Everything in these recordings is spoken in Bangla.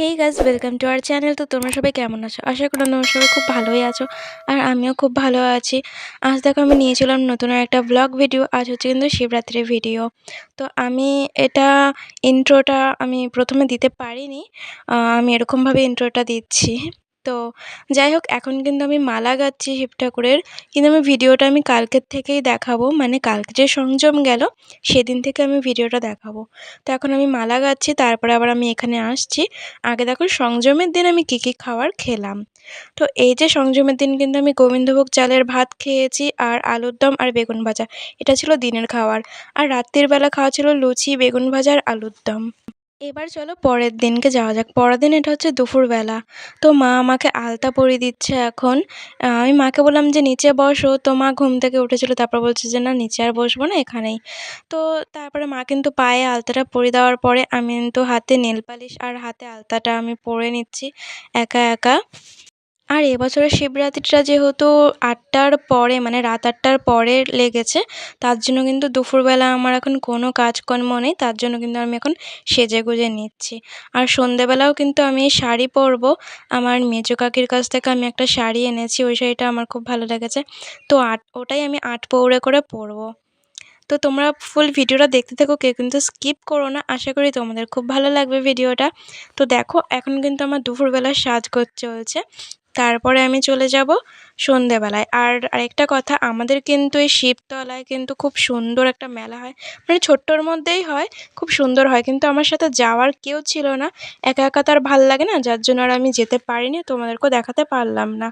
Hey guys welcome to our channel তো তোমরা সবাই কেমন আছো? আশা করি তোমরা সবাই খুব ভালোই আছো আর আমিও খুব ভালো আছি। আজ দেখো আমি নিয়েছিলাম নতুন একটা ব্লগ ভিডিও আজ হচ্ছে কিন্তু শিবরাত্রির ভিডিও তো আমি এটা ইন্ট্রোটা আমি প্রথমে দিতে পারিনি। আমি এরকমভাবে ইন্ট্রোটা দিচ্ছি। তো যাই হোক, এখন কিন্তু আমি মালা গাচ্ছি শিব ঠাকুরের। কিন্তু আমি ভিডিওটা আমি কালকের থেকেই দেখাবো। মানে কালকে যে সংযম গেল, সেদিন থেকে আমি ভিডিওটা দেখাবো। তো এখন আমি মালা গাচ্ছি, তারপরে আবার আমি এখানে আসছি। আগে দেখো, সংযমের দিন আমি কী কী খাবার খেলাম। তো এই যে সংযমের দিন কিন্তু আমি গোবিন্দভোগ চালের ভাত খেয়েছি আর আলুর দম আর বেগুন ভাজা। এটা ছিল দিনের খাওয়ার। আর রাত্রির বেলা খাওয়া ছিল লুচি, বেগুন ভাজা আর আলুর দম। এবার চলো পরের দিনকে যাওয়া যাক। পরের দিন এটা হচ্ছে দুপুরবেলা। তো মা আমাকে আলতা পরিয়ে দিচ্ছে এখন। আমি মাকে বললাম যে, নিচে বসো। তো মা ঘুম থেকে উঠেছিল, তারপর বলছে যে, না, নিচে আর বসবো না, এখানেই। তো তারপরে মা কিন্তু পায়ে আলতাটা পরে দেওয়ার পরে আমি কিন্তু হাতে নেল পালিশ আর হাতে আলতাটা আমি পরে নিচ্ছি, একা একা। আর এবছরের শিবরাত্রিটা যেহেতু আটটার পরে মানে রাত আটটার পরে লেগেছে, তার জন্য কিন্তু দুপুরবেলা আমার এখন কোনো কাজকর্ম নেই, তার জন্য কিন্তু আমি এখন সেজে গুজে নিচ্ছি। আর সন্ধেবেলাও কিন্তু আমি শাড়ি পরবো। আমার মেজো কাকির কাছ থেকে আমি একটা শাড়ি এনেছি, ওই শাড়িটা আমার খুব ভালো লেগেছে। তো আট, ওটাই আমি আট পৌরে করে পরবো। তো তোমরা ফুল ভিডিওটা দেখতে থাকো, কেউ কিন্তু স্কিপ করো না, আশা করি তোমাদের খুব ভালো লাগবে ভিডিওটা। তো দেখো, এখন কিন্তু আমার দুপুরবেলার সাজগোজ চলছে। তারপরে আমি চলে যাব সন্ধেবেলায়। আর আরেকটা কথা, আমাদের কিন্তু এই শিবতলায় কিন্তু খুব সুন্দর একটা মেলা হয়। মানে ছোট্টর মধ্যেই হয়, খুব সুন্দর হয়। কিন্তু আমার সাথে যাওয়ার কেউ ছিল না। একা একা তো আর ভালো লাগে না, যার জন্য আর আমি যেতে পারিনি, তোমাদেরকেও দেখাতে পারলাম না।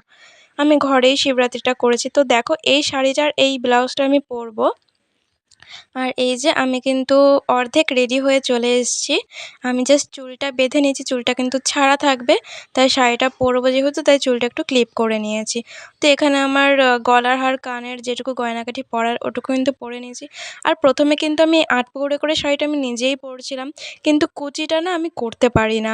আমি ঘরেই শিবরাত্রিটা করেছি। তো দেখো, এই শাড়িটার এই ব্লাউজটা আমি পরবো। আর এই যে আমি কিন্তু অর্ধেক রেডি হয়ে চলে এসেছি। আমি জাস্ট চুলটা বেঁধে নিয়েছি, চুলটা কিন্তু ছাড়া থাকবে, তাই শাড়িটা পরবো যেহেতু, তাই চুলটা একটু ক্লিপ করে নিয়েছি। তো এখানে আমার গলার হার, কানের যেটুকু গয়নাকাঠি পরার ওটুকু কিন্তু পরে নিয়েছি। আর প্রথমে কিন্তু আমি আট করে শাড়িটা আমি নিজেই পরছিলাম, কিন্তু কুচিটা না আমি করতে পারি না।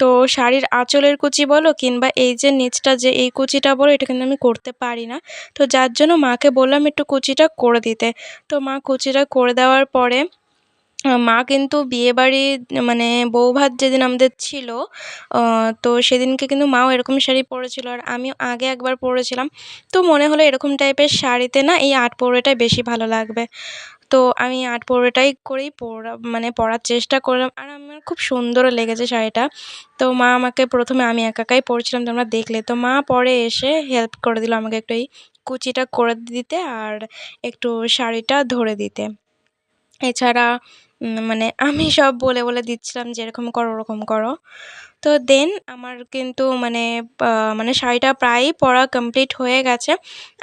তো শাড়ির আঁচলের কুচি বলো কিংবা এই যে নিচটা যে এই কুচিটা বলো, এটা কিন্তু আমি করতে পারি না। তো যার জন্য মাকে বললাম একটু কুচিটা করে দিতে। তো মা কুচিটা করে দেওয়ার পরে মা কিন্তু বিয়েবাড়ি মানে বৌভাত যেদিন আমাদের ছিল তো সেদিনকে কিন্তু মাও এরকম শাড়ি পরেছিল। আর আমিও আগে একবার পরেছিলাম। তো মনে হলো এরকম টাইপের শাড়িতে না এই আট পৌড়েটাই বেশি ভালো লাগবে। তো আমি আট পৌড়েটাই করেই পরা মানে পরার চেষ্টা করলাম। আর আমার খুব সুন্দরও লেগেছে শাড়িটা। তো মা আমাকে প্রথমে আমি একা একাই পরছিলাম, তোমরা দেখলে। তো মা পরে এসে হেল্প করে দিল আমাকে একটু এই কুচিটা করে দিতে আর একটু শাড়িটা ধরে দিতে। এছাড়া মানে আমি সব বলে বলে দিচ্ছিলাম যে এরকম করো, ওরকম করো। তো দেন আমার কিন্তু মানে মানে শাড়িটা প্রায়ই পরা কমপ্লিট হয়ে গেছে।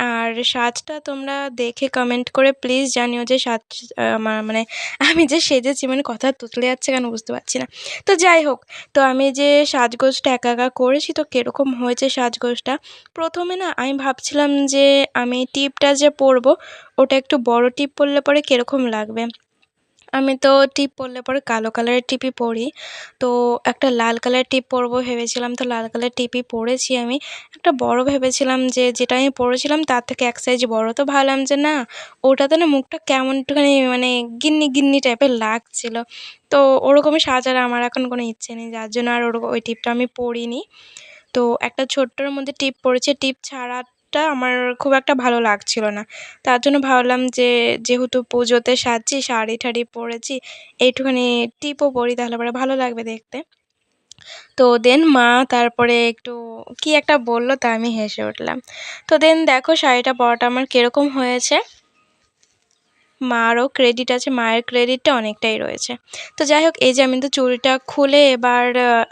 আর সাজটা তোমরা দেখে কমেন্ট করে প্লিজ জানিও যে সাজ আমার মানে আমি যে সেজেছি মানে কথা তুতলে যাচ্ছে কেন বুঝতে পারছি না। তো যাই হোক, তো আমি যে সাজগোজটা একা একা করেছি, তো কীরকম হয়েছে সাজগোজটা? প্রথমে না আমি ভাবছিলাম যে আমি টিপটা যে পরবো, ওটা একটু বড় টিপ পরলে পরে কীরকম লাগবে? আমি তো টিপ পরলে পরে কালো কালারের টিপই পরি। তো একটা লাল কালারের টিপ পরবো ভেবেছিলাম, তো লাল কালারের টিপই পরেছি আমি। একটা বড় ভেবেছিলাম যে, যেটা আমি পরেছিলাম তার থেকে এক সাইজ বড়। তো ভাবলাম যে, না, ওটাতে না মুখটা কেমন একটুখানি মানে গিন্নি গিন্নি টাইপের লাগছিল। তো ওরকমই সাজার আমার এখন কোনো ইচ্ছে নেই, যার জন্য আর ওরকম ওই টিপটা আমি পরিনি। তো একটা ছোট্টর মধ্যে টিপ পড়েছে টিপ ছাড়াটা আমার খুব একটা ভালো লাগছিল না। তার জন্য ভাবলাম যে, যেহেতু পুজোতে সাজছি, শাড়ি ঠাড়ি পরেছি, এইটুখানি টিপও পরি, তাহলে পরে ভালো লাগবে দেখতে। তো দেন মা তারপরে একটু কি একটা বলল তা আমি হেসে উঠলাম। তো দেন দেখো শাড়িটা পরাটা আমার কীরকম হয়েছে। মারও ক্রেডিট আছে, মায়ের ক্রেডিটটা অনেকটাই রয়েছে। তো যাই হোক, এই যে আমি তো চুলটা খুলে এবার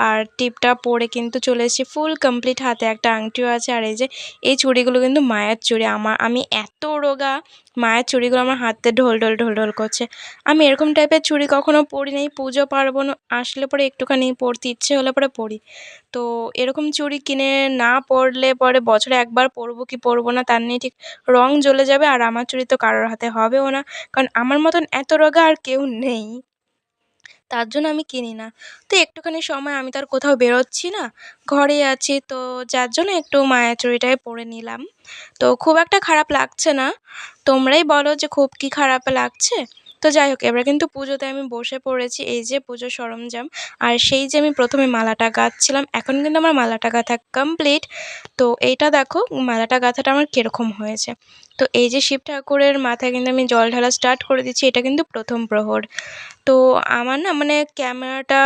আর টিপটা পরে কিন্তু চলে এসেছি ফুল কমপ্লিট হাতে একটা আংটিও আছে, আর এই যে এই চুড়িগুলো কিন্তু মায়ের চুড়ি। আমার, আমি এত রোগা, মায়ের চুড়িগুলো আমার হাতে ঢোল ঢোল ঢোল ঢোল করছে। আমি এরকম টাইপের চুড়ি কখনো পরি নাই, পুজো পার্বণ আসলে পরে একটুখানি পরতে ইচ্ছে হলে পরে পরি। তো এরকম চুড়ি কিনে না পরলে পরে বছরে একবার পরবো কি পরবো না, তার নিয়ে ঠিক রং জ্বলে যাবে, আর আমার চুড়ি তো কারোর হাতে হবেও না। কারণ আমার মতন এত রোগা আর কেউ নেই। তার জন্য আমি কিনি না। তো একটুখানি সময় আমি তার কোথাও বেরোচ্ছি না। ঘরে আছি তো যার জন্য একটু মায়া চুরিটাই পরে নিলাম। তো খুব একটা খারাপ লাগছে না। তোমরাই বলো যে খুব কি খারাপ লাগছে। তো যাই হোক, এবার কিন্তু পুজোতে আমি বসে পড়েছি এই যে পুজো সরঞ্জাম। আর সেই যে আমি প্রথমে মালাটা গাঁথছিলাম, এখন কিন্তু আমার মালাটা গাঁথা কমপ্লিট তো এইটা দেখো, মালাটা গাঁথাটা আমার কীরকম হয়েছে। তো এই যে শিব ঠাকুরের মাথায় কিন্তু আমি জল ঢালা স্টার্ট করে দিচ্ছি, এটা কিন্তু প্রথম প্রহর। তো আমার না মানে ক্যামেরাটা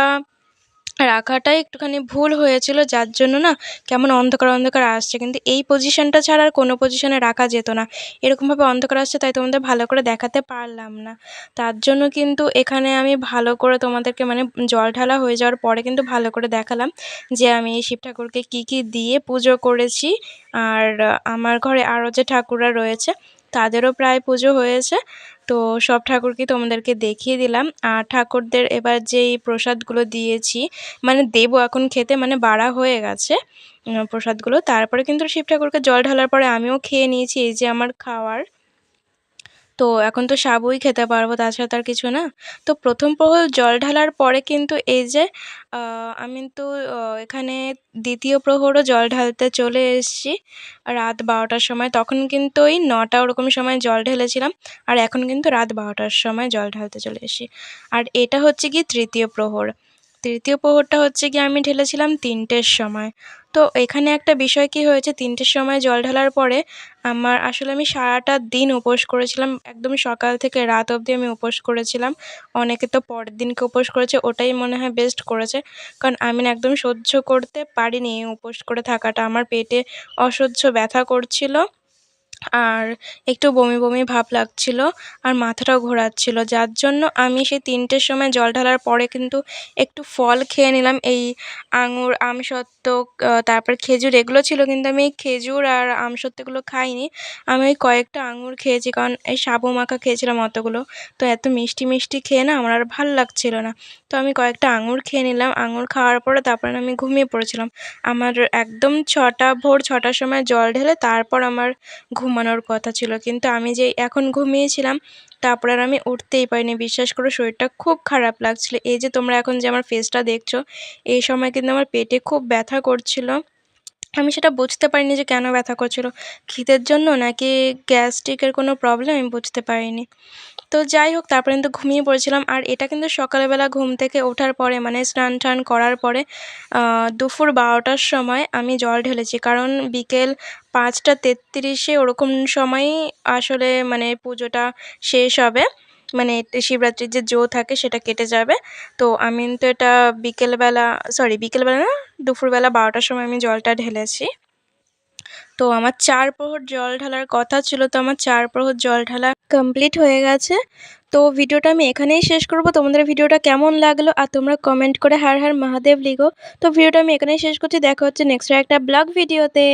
রাখাটাই একটুখানি ভুল হয়েছিল, যার জন্য না কেমন অন্ধকার অন্ধকার আসছে। কিন্তু এই পজিশনটা ছাড়া আর কোনো পজিশনে রাখা যেত না। এরকমভাবে অন্ধকার আসছে, তাই তোমাদের ভালো করে দেখাতে পারলাম না। তার জন্য কিন্তু এখানে আমি ভালো করে তোমাদেরকে মানে জল ঢালা হয়ে যাওয়ার পরে কিন্তু ভালো করে দেখালাম যে আমি এই শিব ঠাকুরকে কী কী দিয়ে পুজো করেছি। আর আমার ঘরে আরও যে ঠাকুররা রয়েছে, তাদেরও প্রায় পুজো হয়েছে। তো সব ঠাকুরকে তোমাদেরকে দেখিয়ে দিলাম। আর ঠাকুরদের এবার যেই প্রসাদগুলো দিয়েছি মানে দেব এখন খেতে মানে বাড়া হয়ে গেছে প্রসাদগুলো। তারপরে কিন্তু শিব ঠাকুরকে জল ঢালার পরে আমিও খেয়ে নিয়েছি, এই যে আমার খাওয়ার। তো এখন তো সাবুই খেতে পারব, তাছাড়া তার কিছু না। তো প্রথম প্রহর জল ঢালার পরে কিন্তু এই যে আমি তো এখানে দ্বিতীয় প্রহরও জল ঢালতে চলে এসেছি। রাত বারোটার সময়, তখন কিন্তু ওই নটা ওরকম সময় জল ঢেলেছিলাম। আর এখন কিন্তু রাত বারোটার সময় জল ঢালতে চলে এসেছি। আর এটা হচ্ছে কি তৃতীয় প্রহর। তৃতীয় প্রহরটা হচ্ছে গিয়ে আমি ঢেলেছিলাম তিনটের সময়। তো এখানে একটা বিষয় কি হয়েছে? তিনটের সময় জল ঢালার পরে আমার আসলে আমি সারাটা দিন উপোস করেছিলাম। একদম সকাল থেকে রাত অবধি আমি উপোস করেছিলাম। অনেকে তো পরের দিনকে উপোস করেছে, ওটাই মনে হয় বেস্ট করেছে। কারণ আমি একদম সহ্য করতে পারিনি উপোস করে থাকাটা। আমার পেটে অসহ্য ব্যথা করছিল। আর একটু বমি বমি ভাব লাগছিল আর মাথাটাও ঘোরাচ্ছিল। যার জন্য আমি সেই তিনটের সময় জল ঢালার পরে কিন্তু একটু ফল খেয়ে নিলাম। এই আঙুর আমসত্ত্ব তারপর খেজুর এগুলো ছিল কিন্তু আমি খেজুর আর আমসত্ত্বগুলো খাইনি। আমি ওই কয়েকটা আঙুর খেয়েছি কারণ এই সাবু মাখা খেয়েছিলাম অতগুলো। তো এত মিষ্টি মিষ্টি খেয়ে না আমার আর ভালো লাগছিল না। তো আমি কয়েকটা আঙুর খেয়ে নিলাম। আঙুর খাওয়ার পরে তারপরে আমি ঘুমিয়ে পড়েছিলাম। আমার একদম ছটা, ভোর ছটার সময় জল ঢেলে তারপর আমার ঘুমানোর কথা ছিল। কিন্তু আমি যে এখন ঘুমিয়েছিলাম, তারপর আর আমি উঠতেই পারিনি। বিশ্বাস করে, শরীরটা খুব খারাপ লাগছিল। এই যে তোমরা এখন যে আমার ফেসটা দেখছ, এই সময় কিন্তু আমার পেটে খুব ব্যথা করছিল। আমি সেটা বুঝতে পারিনি যে কেন ব্যথা করছিল। খিদের জন্য নাকি গ্যাস্ট্রিকের কোনো প্রবলেম আমি বুঝতে পারিনি। তো যাই হোক, তারপরে কিন্তু ঘুমিয়ে পড়েছিলাম। আর এটা কিন্তু সকালবেলা ঘুম থেকে ওঠার পরে মানে স্নান টান করার পরে দুপুর বারোটার সময় আমি জল ঢেলেছি। কারণ বিকেল পাঁচটা তেত্রিশে ওরকম সময়ই আসলে মানে পুজোটা শেষ হবে। মানে শিবরাত্রির যে জো থাকে, সেটা কেটে যাবে। তো আমি তো এটা বিকেলবেলা সরি বিকেলবেলা না, দুপুরবেলা বারোটার সময় আমি জলটা ঢেলেছি। তো আমার চার প্রহর জল ঢালার কথা ছিল, তো আমার চার প্রহর জল ঢালা কমপ্লিট হয়ে গেছে। তো ভিডিওটা আমি এখানেই শেষ করব। তোমাদের ভিডিওটা কেমন লাগল আর তোমরা কমেন্ট করে হার হার মহাদেব লিগো তো ভিডিওটা আমি এখানেই শেষ করছি। দেখা হচ্ছে নেক্সট একটা ব্লগ ভিডিওতে